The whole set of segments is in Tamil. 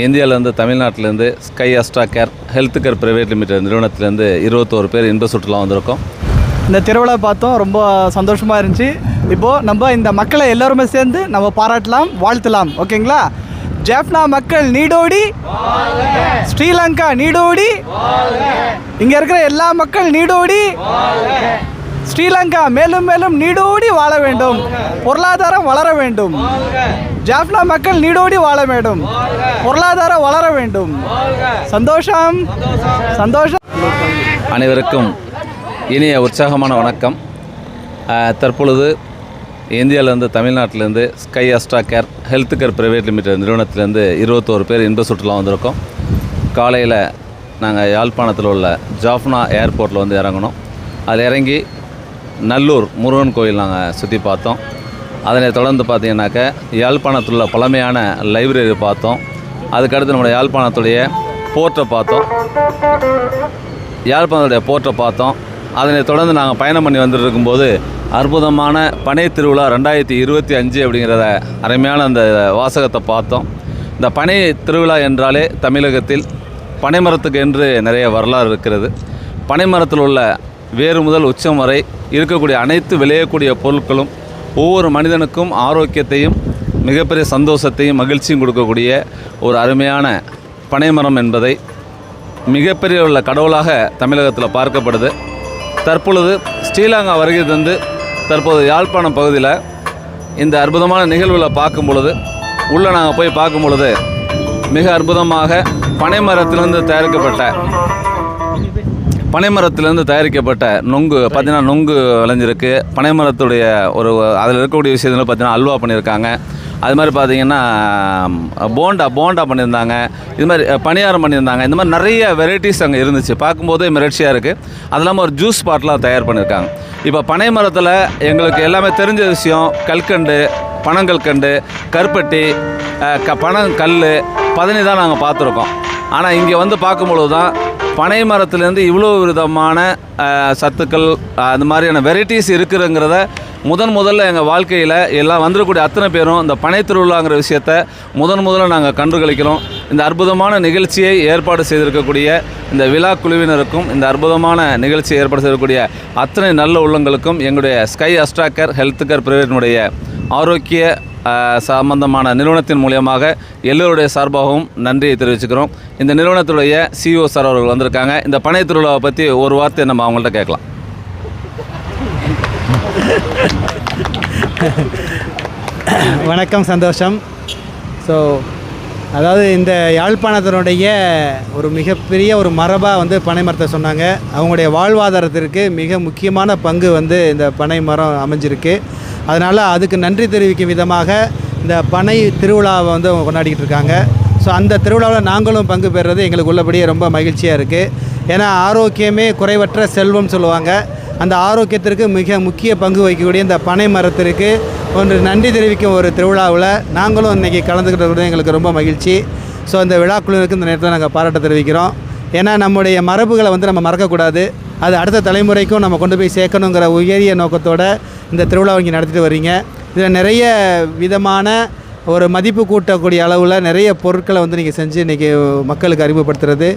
இந்தியாவிலேருந்து தமிழ்நாட்டிலேருந்து sky astra care health care private limited நிறுவனத்திலேருந்து இருபத்தோரு பேர் இன்ப சுற்றுலா வந்திருக்கோம். இந்த திருவிழா பார்த்தோம் ரொம்ப சந்தோஷமாக இருந்துச்சு. இப்போது நம்ம இந்த மக்களை எல்லோருமே சேர்ந்து நம்ம பாராட்டலாம் வாழ்த்தலாம். ஓகேங்களா? ஜாஃப்னா மக்கள் நீடோடி ஸ்ரீலங்கா நீடோடி இங்கே இருக்கிற எல்லா மக்கள் நீடோடி ஸ்ரீலங்கா மேலும் மேலும் நீடோடி வாழ வேண்டும். பொருளாதாரம் வளர வேண்டும். ஜாஃப்னா மக்கள் நீடோடி வாழ வேண்டும். பொருளாதாரம் வளர வேண்டும். சந்தோஷம். சந்தோஷம். அனைவருக்கும் இனிய உற்சாகமான வணக்கம். தற்பொழுது இந்தியாவிலேருந்து தமிழ்நாட்டிலேருந்து sky astra care health care private limited நிறுவனத்திலேருந்து இருபத்தோரு பேர் இன்ப சுற்றுலா வந்திருக்கோம். காலையில் நாங்கள் யாழ்ப்பாணத்தில் உள்ள ஜாஃப்னா ஏர்போர்ட்டில் வந்து இறங்கினோம். அதில் இறங்கி நல்லூர் முருகன் கோயில் நாங்கள் சுற்றி பார்த்தோம். அதனை தொடர்ந்து பார்த்தீங்கன்னாக்க யாழ்ப்பாணத்தில் உள்ள பழமையான லைப்ரரி பார்த்தோம். அதுக்கடுத்து நம்முடைய யாழ்ப்பாணத்துடைய போர்ட்டை பார்த்தோம். யாழ்ப்பாணத்துடைய போர்ட்டை பார்த்தோம். அதனை தொடர்ந்து நாங்கள் பயணம் பண்ணி வந்துட்டு இருக்கும்போது அற்புதமான பனை திருவிழா ரெண்டாயிரத்தி இருபத்தி அஞ்சு அப்படிங்கிறத அருமையான அந்த வாசகத்தை பார்த்தோம். இந்த பனை திருவிழா என்றாலே தமிழகத்தில் பனைமரத்துக்கு என்று நிறைய வரலாறு இருக்கிறது. பனைமரத்தில் உள்ள வேறு முதல் உச்சம் வரை இருக்கக்கூடிய அனைத்து விளையக்கூடிய பொருட்களும் ஒவ்வொரு மனிதனுக்கும் ஆரோக்கியத்தையும் மிகப்பெரிய சந்தோஷத்தையும் மகிழ்ச்சியும் கொடுக்கக்கூடிய ஒரு அருமையான பனைமரம் என்பதை மிகப்பெரிய உள்ள கடவுளாக தமிழகத்தில் பார்க்கப்படுது. தற்பொழுது ஸ்ரீலங்கா வருகை தந்து தற்போது யாழ்ப்பாணம் பகுதியில் இந்த அற்புதமான நிகழ்வுகளை பார்க்கும் பொழுது உள்ளே நாங்கள் போய் பார்க்கும் பொழுது மிக அற்புதமாக பனைமரத்திலிருந்து தயாரிக்கப்பட்ட பனைமரத்திலிருந்து தயாரிக்கப்பட்ட நொங்கு பார்த்தீங்கன்னா நொங்கு விளைஞ்சிருக்கு. பனைமரத்துடைய ஒரு அதில் இருக்கக்கூடிய விஷயத்தில் பார்த்தீங்கன்னா அல்வா பண்ணியிருக்காங்க. அது மாதிரி பார்த்தீங்கன்னா போண்டா போண்டா பண்ணியிருந்தாங்க. இது மாதிரி பணியாரம் பண்ணியிருந்தாங்க. இந்த மாதிரி நிறைய வெரைட்டிஸ் அங்கே இருந்துச்சு. பார்க்கும்போதே மிரட்சியாக இருக்குது அது இல்லாமல் ஒரு ஜூஸ் பாட்டெலாம் தயார் பண்ணியிருக்காங்க. இப்போ பனை மரத்தில் எங்களுக்கு எல்லாமே தெரிஞ்ச விஷயம் கல்கண்டு பனங்கல்கண்டு கருப்பட்டி க பனங்கல் பதனி தான் நாங்கள் பார்த்துருக்கோம். ஆனால் இங்கே வந்து பார்க்கும்பொழுது தான் பனை மரத்துலேருந்து இவ்வளோ விதமான சத்துக்கள் அந்த மாதிரியான வெரைட்டிஸ் இருக்குதுங்கிறத முதன் முதல்ல எங்கள் வாழ்க்கையில் எல்லாம் வந்துடக்கூடிய அத்தனை பேரும் இந்த பனை திருவிழாங்கிற விஷயத்த முதன் முதல்ல நாங்கள் கண்டுகளிக்கிறோம். இந்த அற்புதமான நிகழ்ச்சியை ஏற்பாடு செய்திருக்கக்கூடிய இந்த விழா குழுவினருக்கும் இந்த அற்புதமான நிகழ்ச்சியை ஏற்பாடு செய்யக்கூடிய அத்தனை நல்ல உள்ளங்களுக்கும் எங்களுடைய sky astra care health care பிரைவேட்டினுடைய ஆரோக்கிய சம்பந்தமான நிறுவனத்தின் மூலியமாக எல்லோருடைய சார்பாகவும் நன்றியை தெரிவிச்சுக்கிறோம். இந்த நிறுவனத்துடைய சிஓ சார் அவர்கள் வந்திருக்காங்க. இந்த பனை திருவிழாவை பற்றி ஒரு வார்த்தை நம்ம அவங்கள்ட்ட கேட்கலாம். வணக்கம் சந்தோஷம். ஸோ அதாவது இந்த யாழ்ப்பாணத்தினுடைய ஒரு மிகப்பெரிய ஒரு மரபாக வந்து பனை மரத்தை சொன்னாங்க. அவங்களுடைய வாழ்வாதாரத்திற்கு மிக முக்கியமான பங்கு வந்து இந்த பனை மரம் அமைஞ்சிருக்கு. அதனால் அதுக்கு நன்றி தெரிவிக்கும் விதமாக இந்த பனை திருவிழாவை வந்து அவங்க கொண்டாடிக்கிட்டு இருக்காங்க. ஸோ அந்த திருவிழாவில் நாங்களும் பங்கு பெறுறது எங்களுக்கு உள்ளபடியே ரொம்ப மகிழ்ச்சியாக இருக்குது ஏன்னா ஆரோக்கியமே குறைவற்ற செல்வம் சொல்லுவாங்க. அந்த ஆரோக்கியத்திற்கு மிக முக்கிய பங்கு வகிக்கக்கூடிய இந்த பனை மரத்திற்கு ஒன்று நன்றி தெரிவிக்கும் ஒரு திருவிழாவில் நாங்களும் இன்றைக்கி கலந்துக்கிட்டது எங்களுக்கு ரொம்ப மகிழ்ச்சி. ஸோ அந்த விழாக்குழுவிற்கு இந்த நேரத்தில் நாங்கள் பாராட்ட தெரிவிக்கிறோம். ஏன்னா நம்முடைய மரபுகளை வந்து நம்ம மறக்கக்கூடாது. அது அடுத்த தலைமுறைக்கும் நம்ம கொண்டு போய் சேர்க்கணுங்கிற உயரிய நோக்கத்தோடு இந்த திருவிழாவை இங்கே நடத்திட்டு வர்றீங்க. இதில் நிறைய விதமான ஒரு மதிப்பு கூட்டக்கூடிய அளவில் நிறைய பொருட்களை வந்து நீங்கள் செஞ்சு இன்றைக்கி மக்களுக்கு அறிமுகப்படுத்துறது.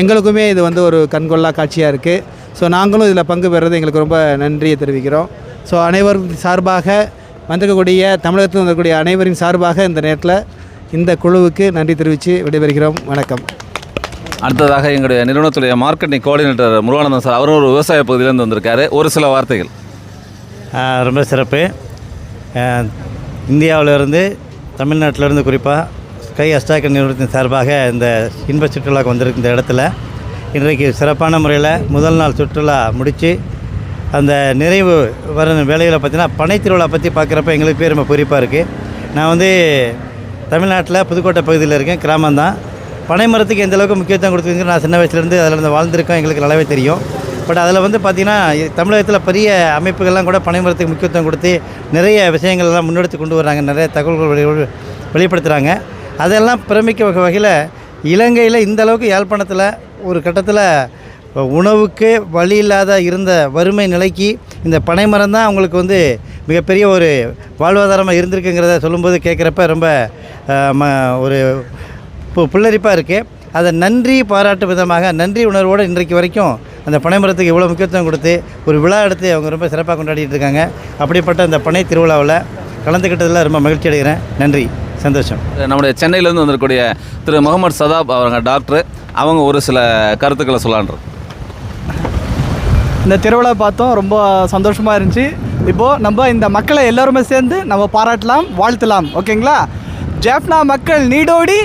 எங்களுக்குமே இது வந்து ஒரு கண்கொள்ளா காட்சியாக இருக்குது ஸோ நாங்களும் இதில் பங்கு பெறுறது எங்களுக்கு ரொம்ப நன்றியை தெரிவிக்கிறோம். ஸோ அனைவரும் சார்பாக வந்திருக்கக்கூடிய தமிழகத்தில் வந்திருக்கக்கூடிய அனைவரின் சார்பாக இந்த நேரத்தில் இந்த குழுவுக்கு நன்றி தெரிவித்து விடைபெறுகிறோம். வணக்கம். அடுத்ததாக எங்களுடைய நிறுவனத்துடைய மார்க்கெட்டிங் கோஆர்டினேட்டர் முருகானந்தன் சார் அவரும் ஒரு விவசாய பகுதியிலேருந்து வந்திருக்காரு. ஒரு சில வார்த்தைகள். ரொம்ப சிறப்பு. இந்தியாவிலிருந்து தமிழ்நாட்டிலிருந்து குறிப்பாக ஸ்கை அஸ்டாக்கர் நிறுவனத்தின் சார்பாக இந்த இன்ப சுற்றுலாக்கு வந்திருக்க இந்த இடத்துல இன்றைக்கு சிறப்பான முறையில் முதல் நாள் சுற்றுலா முடித்து அந்த நிறைவு வர வேலைகளை பார்த்தீங்கன்னா பனைத்திருவிழா பற்றி பார்க்குறப்ப எங்களுக்கு பேர் ரொம்ப குறிப்பாக இருக்குது நான் வந்து தமிழ்நாட்டில் புதுக்கோட்டை பகுதியில் இருக்கேன் கிராமம்தான். பனை மரத்துக்கு எந்தளவுக்கு முக்கியத்துவம் கொடுத்துருங்க நான் சின்ன வயசுலேருந்து அதில் இருந்து வாழ்ந்திருக்கோம் எங்களுக்கு நல்லாவே தெரியும். பட் அதில் வந்து பார்த்திங்கன்னா தமிழகத்தில் பெரிய அமைப்புகள்லாம் கூட பனை மரத்துக்கு முக்கியத்துவம் கொடுத்து நிறைய விஷயங்கள் எல்லாம் முன்னெடுத்து கொண்டு வராங்க நிறைய தகவல்கள் வெளி- வெளிப்படுத்துகிறாங்க அதெல்லாம் பிரமிக்க வகை வகையில் இலங்கையில் இந்த அளவுக்கு யாழ்ப்பாணத்தில் ஒரு கட்டத்தில் உணவுக்கு வழி இல்லாத இருந்த வறுமை நிலைக்கு இந்த பனைமரம் தான் அவங்களுக்கு வந்து மிகப்பெரிய ஒரு வாழ்வாதாரமாக இருந்திருக்குங்கிறத சொல்லும்போது கேட்குறப்ப ரொம்ப ம ஒரு பு புல்லரிப்பாக இருக்குது அதை நன்றி பாராட்டு விதமாக நன்றி உணர்வோடு இன்றைக்கு வரைக்கும் அந்த பனைமரத்துக்கு இவ்வளோ முக்கியத்துவம் கொடுத்து ஒரு விழா எடுத்து அவங்க ரொம்ப சிறப்பாக கொண்டாடிட்டு இருக்காங்க. அப்படிப்பட்ட அந்த பனை திருவிழாவில் கலந்துக்கிட்டதில் ரொம்ப மகிழ்ச்சி அடைகிறேன். நன்றி. சந்தோஷம். நம்முடைய சென்னையிலேருந்து வந்திருக்கக்கூடிய திரு முகமது சதாப் அவங்க டாக்டர். அவங்க ஒரு சில கருத்துக்களை சொல்லான்ற இந்த திருவிழா பார்த்தோம் ரொம்ப சந்தோஷமாக இருந்துச்சு. இப்போது நம்ம இந்த மக்களை எல்லாருமே சேர்ந்து நம்ம பாராட்டலாம் வாழ்த்தலாம். ஓகேங்களா? ஜாஃப்னா மக்கள் நீடோடி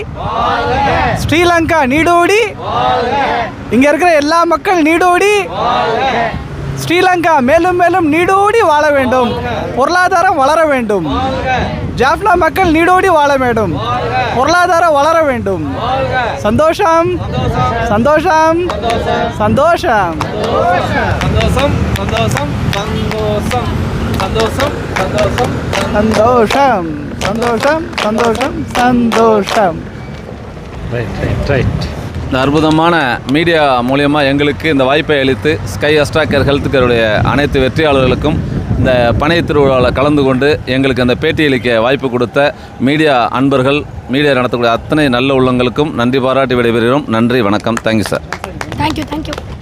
ஸ்ரீலங்கா நீடோடி இங்கே இருக்கிற எல்லா மக்கள் நீடோடி ஸ்ரீலங்கா மேலும் மேலும் நீடோடி வாழ வேண்டும் பொருளாதாரம் வளர வேண்டும். ஜாஃப்னா மக்கள் நீடோடி வாழ வேண்டும் பொருளாதாரம் வளர வேண்டும். சந்தோஷம் சந்தோஷம் சந்தோஷம். சந்தோஷம் சந்தோஷம் சந்தோஷம் சந்தோஷம் சந்தோஷம். சந்தோஷம் சந்தோஷம் சந்தோஷம் சந்தோஷம். இந்த அற்புதமான மீடியா மூலியமாக எங்களுக்கு இந்த வாய்ப்பை அளித்து ஸ்கை அஸ்ட்ராக்கர் ஹெல்த் கேருடைய அனைத்து வெற்றியாளர்களுக்கும் இந்த பனை திருவிழாவில் கலந்து கொண்டு எங்களுக்கு அந்த பேட்டியளிக்க வாய்ப்பு கொடுத்த மீடியா அன்பர்கள் மீடியா நடத்தக்கூடிய அத்தனை நல்ல உள்ளங்களுக்கும் நன்றி பாராட்டி விடைபெறுகிறோம். நன்றி வணக்கம். Thank you sir thank you thank you